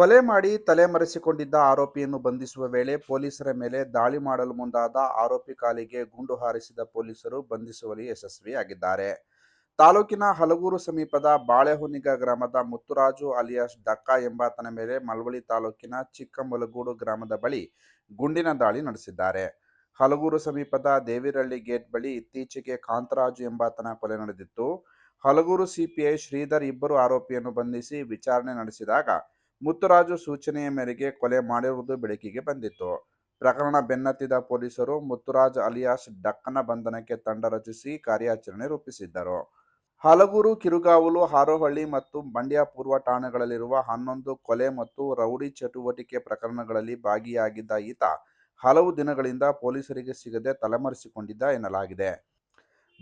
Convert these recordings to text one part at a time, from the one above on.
ಕೊಲೆ ಮಾಡಿ ತಲೆಮರೆಸಿಕೊಂಡಿದ್ದ ಆರೋಪಿಯನ್ನು ಬಂಧಿಸುವ ವೇಳೆ ಪೊಲೀಸರ ಮೇಲೆ ದಾಳಿ ಮಾಡಲು ಮುಂದಾದ ಆರೋಪಿ ಕಾಲಿಗೆ ಗುಂಡು ಹಾರಿಸಿದ ಪೊಲೀಸರು ಬಂಧಿಸುವಲ್ಲಿ ಯಶಸ್ವಿಯಾಗಿದ್ದಾರೆ. ತಾಲೂಕಿನ ಹಲಗೂರು ಸಮೀಪದ ಬಾಳೆಹುನಿಗ ಗ್ರಾಮದ ಮುತ್ತುರಾಜು ಅಲಿಯಾಸ್ ಡಕ್ಕಾ ಎಂಬಾತನ ಮೇಲೆ ಮಳವಳ್ಳಿ ತಾಲೂಕಿನ ಚಿಕ್ಕಮಲಗೂಡು ಗ್ರಾಮದ ಬಳಿ ಗುಂಡಿನ ದಾಳಿ ನಡೆಸಿದ್ದಾರೆ. ಹಲಗೂರು ಸಮೀಪದ ದೇವಿರಳ್ಳಿ ಗೇಟ್ ಬಳಿ ಇತ್ತೀಚೆಗೆ ಕಾಂತರಾಜು ಎಂಬಾತನ ಕೊಲೆ ನಡೆದಿತ್ತು. ಹಲಗೂರು ಸಿಪಿಐ ಶ್ರೀಧರ್ ಇಬ್ಬರು ಆರೋಪಿಯನ್ನು ಬಂಧಿಸಿ ವಿಚಾರಣೆ ನಡೆಸಿದಾಗ ಮುತ್ತುರಾಜು ಸೂಚನೆಯ ಮೇರೆಗೆ ಕೊಲೆ ಮಾಡಿರುವುದು ಬೆಳಕಿಗೆ ಬಂದಿತ್ತು. ಪ್ರಕರಣ ಬೆನ್ನತ್ತಿದ ಪೊಲೀಸರು ಮುತ್ತುರಾಜ್ ಅಲಿಯಾಸ್ ಡಕ್ಕನ ಬಂಧನಕ್ಕೆ ತಂಡ ರಚಿಸಿ ಕಾರ್ಯಾಚರಣೆ ರೂಪಿಸಿದ್ದರು. ಹಲಗೂರು, ಕಿರುಗಾವಲು, ಹಾರೋಹಳ್ಳಿ ಮತ್ತು ಮಂಡ್ಯ ಪೂರ್ವ ಠಾಣೆಗಳಲ್ಲಿರುವ ಹನ್ನೊಂದು ಕೊಲೆ ಮತ್ತು ರೌಡಿ ಚಟುವಟಿಕೆ ಪ್ರಕರಣಗಳಲ್ಲಿ ಭಾಗಿಯಾಗಿದ್ದ ಈತ ಹಲವು ದಿನಗಳಿಂದ ಪೊಲೀಸರಿಗೆ ಸಿಗದೆ ತಲೆಮರೆಸಿಕೊಂಡಿದ್ದ ಎನ್ನಲಾಗಿದೆ.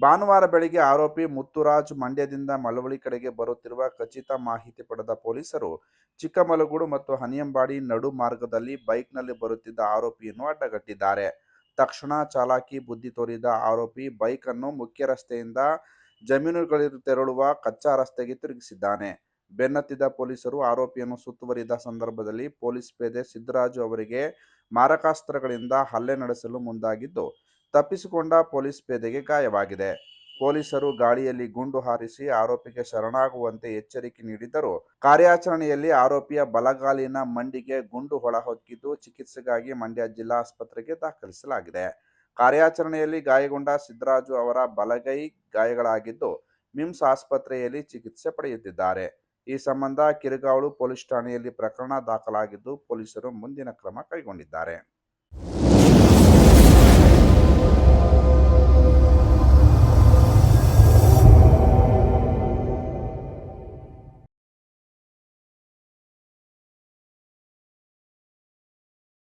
ಭಾನುವಾರ ಬೆಳಗ್ಗೆ ಆರೋಪಿ ಮುತ್ತುರಾಜ್ ಮಂಡ್ಯದಿಂದ ಮಳವಳ್ಳಿ ಕಡೆಗೆ ಬರುತ್ತಿರುವ ಖಚಿತ ಮಾಹಿತಿ ಪಡೆದ ಪೊಲೀಸರು ಚಿಕ್ಕಮಲಗೂಡು ಮತ್ತು ಹನಿಯಂಬಾಡಿ ನಡು ಮಾರ್ಗದಲ್ಲಿ ಬೈಕ್ನಲ್ಲಿ ಬರುತ್ತಿದ್ದ ಆರೋಪಿಯನ್ನು ಅಡ್ಡಗಟ್ಟಿದ್ದಾರೆ. ತಕ್ಷಣ ಚಾಲಾಕಿ ಬುದ್ಧಿ ತೋರಿದ ಆರೋಪಿ ಬೈಕನ್ನು ಮುಖ್ಯ ರಸ್ತೆಯಿಂದ ಜಮೀನುಗಳ ತೆರಳುವ ಕಚ್ಚಾ ರಸ್ತೆಗೆ ತಿರುಗಿಸಿದ್ದಾನೆ. ಬೆನ್ನತ್ತಿದ ಪೊಲೀಸರು ಆರೋಪಿಯನ್ನು ಸುತ್ತುವರಿದ ಸಂದರ್ಭದಲ್ಲಿ ಪೊಲೀಸ್ ಪೇದೆ ಸಿದ್ದರಾಜು ಅವರಿಗೆ ಮಾರಕಾಸ್ತ್ರಗಳಿಂದ ಹಲ್ಲೆ ನಡೆಸಲು ಮುಂದಾಗಿದ್ದು, ತಪ್ಪಿಸಿಕೊಂಡ ಪೊಲೀಸ್ ಪೇದೆಗೆ ಗಾಯವಾಗಿದೆ. ಪೊಲೀಸರು ಗಾಳಿಯಲ್ಲಿ ಗುಂಡು ಹಾರಿಸಿ ಆರೋಪಿಗೆ ಶರಣಾಗುವಂತೆ ಎಚ್ಚರಿಕೆ ನೀಡಿದ್ದರು. ಕಾರ್ಯಾಚರಣೆಯಲ್ಲಿ ಆರೋಪಿಯ ಬಲಗಾಲಿನ ಮಂಡಿಗೆ ಗುಂಡು ಹೊಳಹೊಕ್ಕಿದ್ದು ಚಿಕಿತ್ಸೆಗಾಗಿ ಮಂಡ್ಯ ಜಿಲ್ಲಾ ಆಸ್ಪತ್ರೆಗೆ ದಾಖಲಿಸಲಾಗಿದೆ. ಕಾರ್ಯಾಚರಣೆಯಲ್ಲಿ ಗಾಯಗೊಂಡ ಸಿದ್ದರಾಜು ಅವರ ಬಲಗೈ ಗಾಯಗಳಾಗಿದ್ದು, ಮಿಮ್ಸ್ ಆಸ್ಪತ್ರೆಯಲ್ಲಿ ಚಿಕಿತ್ಸೆ ಪಡೆಯುತ್ತಿದ್ದಾರೆ. ಈ ಸಂಬಂಧ ಕಿರುಗಾವಲು ಪೊಲೀಸ್ ಠಾಣೆಯಲ್ಲಿ ಪ್ರಕರಣ ದಾಖಲಾಗಿದ್ದು, ಪೊಲೀಸರು ಮುಂದಿನ ಕ್ರಮ ಕೈಗೊಂಡಿದ್ದಾರೆ.